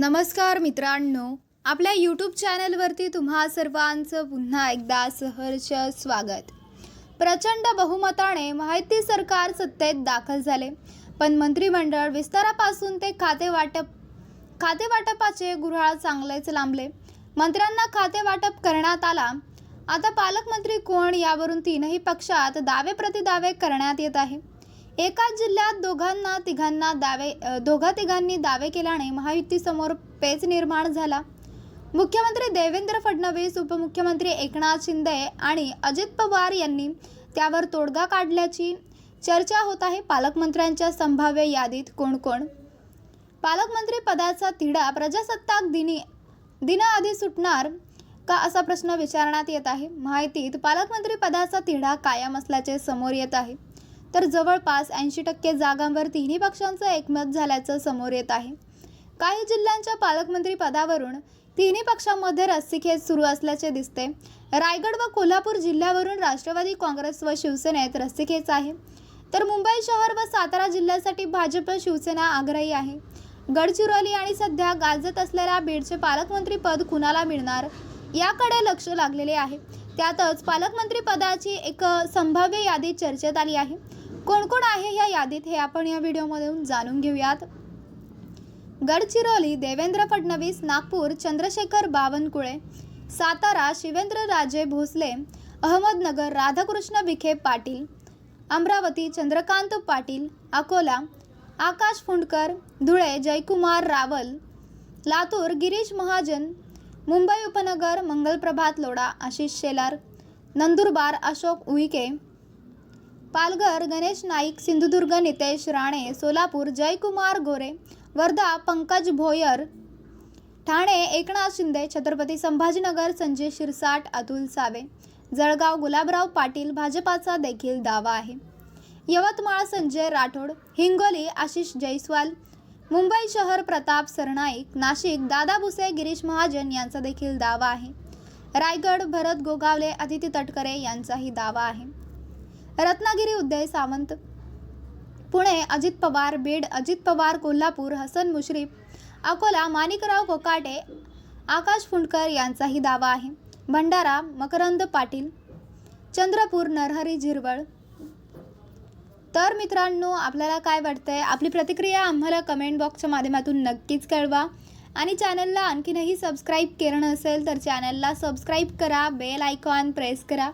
नमस्कार मित्रांनो आपल्या यूट्यूब चॅनलवरती तुम्हा सर्वांचं पुन्हा एकदा सहर्ष स्वागत. प्रचंड बहुमताने माहिती सरकार सत्तेत दाखल झाले पण मंत्रिमंडळ विस्तारापासून ते खाते वाटप खाते वाटपाचे गुऱ्हाळ चांगलेच लांबले. मंत्र्यांना खाते वाटप करण्यात आला. आता पालकमंत्री कोण यावरून तीनही पक्षात दावे प्रतिदावे करण्यात येत आहे. एकाच जिल्ह्यात दोघांना तिघांना दावे दोघा तिघांनी दावे केल्याने महायुतीसमोर पेच निर्माण झाला. मुख्यमंत्री देवेंद्र फडणवीस उपमुख्यमंत्री एकनाथ शिंदे आणि अजित पवार यांनी त्यावर तोडगा काढल्याची चर्चा होत आहे. पालकमंत्र्यांच्या संभाव्य यादीत कोण कोण? पालकमंत्री पदाचा तिढा प्रजासत्ताक दिनी दिनाआधी सुटणार का असा प्रश्न विचारण्यात येत आहे. माहितीत पालकमंत्री पदाचा तिढा कायम असल्याचे समोर येत आहे. तर जवळपास ऐंशी टक्के जागांवर तिन्ही पक्षांचं एकमत झाल्याचं समोर येत आहे. काही जिल्ह्यांच्या पालकमंत्री पदावरून तिन्ही पक्षांमध्ये रस्सीखेच सुरू असल्याचे दिसते. रायगड व कोल्हापूर जिल्ह्यावरून राष्ट्रवादी काँग्रेस व शिवसेनेत रस्सीखेच आहे. तर मुंबई शहर व सातारा जिल्ह्यासाठी भाजप शिवसेना आग्रही आहे. गडचिरोली आणि सध्या गाजत असलेल्या बीडचे पालकमंत्री पद कुणाला मिळणार याकडे लक्ष लागलेले आहे. त्यातच पालकमंत्री पदाची एक संभाव्य यादी चर्चेत आली आहे. कोण कोण आहे या यादीत हे आपण या व्हिडिओमधून जाणून घेऊयात. गडचिरोली देवेंद्र फडणवीस नागपूर चंद्रशेखर बावनकुळे सातारा शिवेंद्रराजे भोसले अहमदनगर राधाकृष्ण विखे पाटील अमरावती चंद्रकांत पाटील अकोला आकाश फुंडकर धुळे जयकुमार रावल लातूर गिरीश महाजन मुंबई उपनगर मंगलप्रभात लोढा आशिष शेलार नंदुरबार अशोक उईके पालघर गणेश नाईक सिंधुदुर्ग नितेश राणे सोलापूर जयकुमार गोरे वर्धा पंकज भोयर ठाणे एकनाथ शिंदे छत्रपती संभाजीनगर संजय शिरसाट अतुल सावे जळगाव गुलाबराव पाटील भाजपाचा देखील दावा आहे. यवतमाळ संजय राठोड हिंगोली आशिष जयस्वाल मुंबई शहर प्रताप सरनाईक नाशिक दादा भुसे गिरीश महाजन यांचा देखील दावा आहे. रायगड भरत गोगावले अदिती तटकरे यांचाही दावा आहे. रत्नागिरी उदय सावंत. पुणे अजित पवार बीड अजित पवार कोल्हापूर हसन मुश्रीफ अकोला माणिकराव कोकाटे आकाश फुंडकर यांचाही दावा आहे. भंडारा मकरंद पाटील चंद्रपूर नरहरी झिरवळ. तर मित्रांनो आपल्याला काय वाटतंय? आपली प्रतिक्रिया आम्हाला कमेंट बॉक्सच्या माध्यमातून नक्कीच कळवा. आणि चॅनलला आणखीनही सबस्क्राईब केलं नसेल तर चॅनलला सबस्क्राईब करा बेल आयकॉन प्रेस करा.